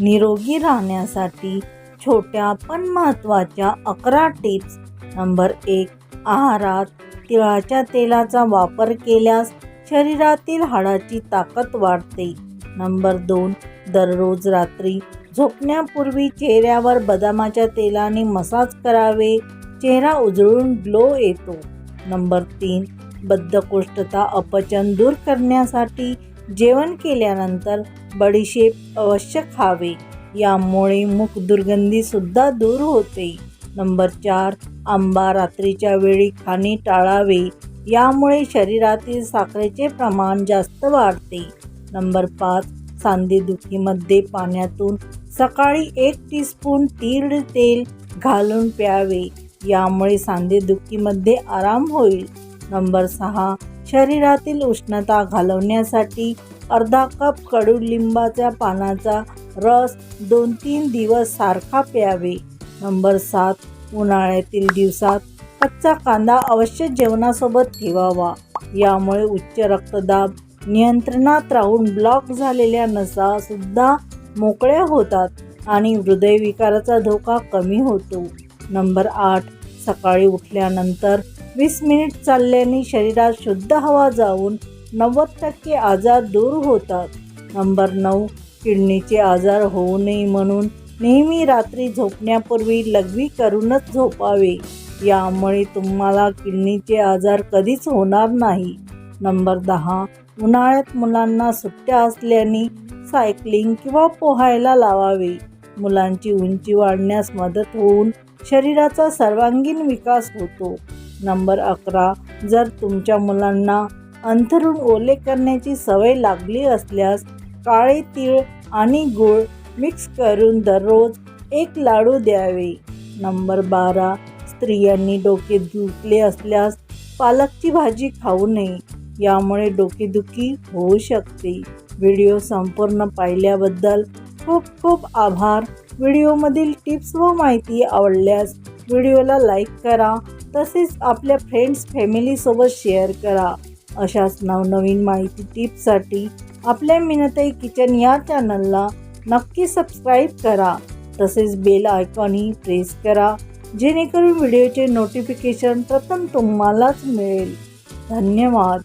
निरोगी राहण्यासाठी छोट्या पण महत्त्वाच्या अकरा टिप्स. नंबर एक आहारात तिळाच्या तेलाचा वापर केल्यास शरीरातील हाडाची ताकद वाढते. नंबर दोन दररोज रात्री झोपण्यापूर्वी चेहऱ्यावर बदामाच्या तेलाने मसाज करावे. चेहरा उजळून ग्लो येतो. नंबर तीन बद्धकोष्ठता अपचन दूर करण्यासाठी जेवण केल्यानंतर बडीशेप अवश्य खावे. यामुळे मुख दुर्गंधीसुद्धा दूर होते. नंबर चार आंबा रात्रीच्या वेळी खाणे टाळावे. यामुळे शरीरातील साखरेचे प्रमाण जास्त वाढते. नंबर पाच सांधेदुखीमध्ये पाण्यातून सकाळी एक टीस्पून तीळ तेल घालून प्यावे. यामुळे सांधेदुखीमध्ये आराम होईल. नंबर सहा शरीरातील उष्णता घालवण्यासाठी अर्धा कप कडुलिंबाच्या पानाचा रस दोन तीन दिवस सारखा प्यावे. नंबर सात उन्हाळ्यातील दिवसात कच्चा कांदा अवश्य जेवणासोबत ठेवावा. यामुळे उच्च रक्तदाब नियंत्रणात राहून ब्लॉक झालेल्या नसा सुद्धा मोकळ्या होतात आणि हृदयविकाराचा धोका कमी होतो. नंबर आठ सकाळी उठल्यानंतर वीस मिनिट चालल्याने शरीरात शुद्ध हवा जाऊन नव्वद टक्के आजार दूर होतात. नंबर नऊ किडनीचे आजार होऊ नये म्हणून नेहमी रात्री झोपण्यापूर्वी लघवी करूनच झोपावे. यामुळे तुम्हाला किडनीचे आजार कधीच होणार नाही. नंबर दहा उन्हाळ्यात मुलांना सुट्ट्या असल्याने सायकलिंग किंवा पोहायला लावावे. मुलांची उंची वाढण्यास मदत होऊन शरीराचा सर्वांगीण विकास होतो. नंबर अकरा जर तुमच्या मुलांना अंथरूण ओले करण्याची सवय लागली असल्यास काळे तीळ आणि गूळ मिक्स करून दररोज एक लाडू द्यावे. नंबर बारा स्त्रियांनी डोके दुखले असल्यास पालकची भाजी खाऊ नये यामुळे डोकेदुखी होऊ शकते. व्हिडिओ संपूर्ण पाहिल्याबद्दल खूप खूप आभार. व्हिडिओमधील टिप्स व माहिती आवडल्यास व्हिडिओला लाईक करा तसेच आपल्या फ्रेंड्स फॅमिलीसोबत शेअर करा. अशाच नवनवीन माहिती टिप्ससाठी आपल्या मिनताई किचन या चॅनलला नक्की सबस्क्राईब करा. तसेच बेल आयकॉनही प्रेस करा जेणेकरून व्हिडिओचे नोटिफिकेशन प्रथम तुम्हालाच मिळेल. धन्यवाद.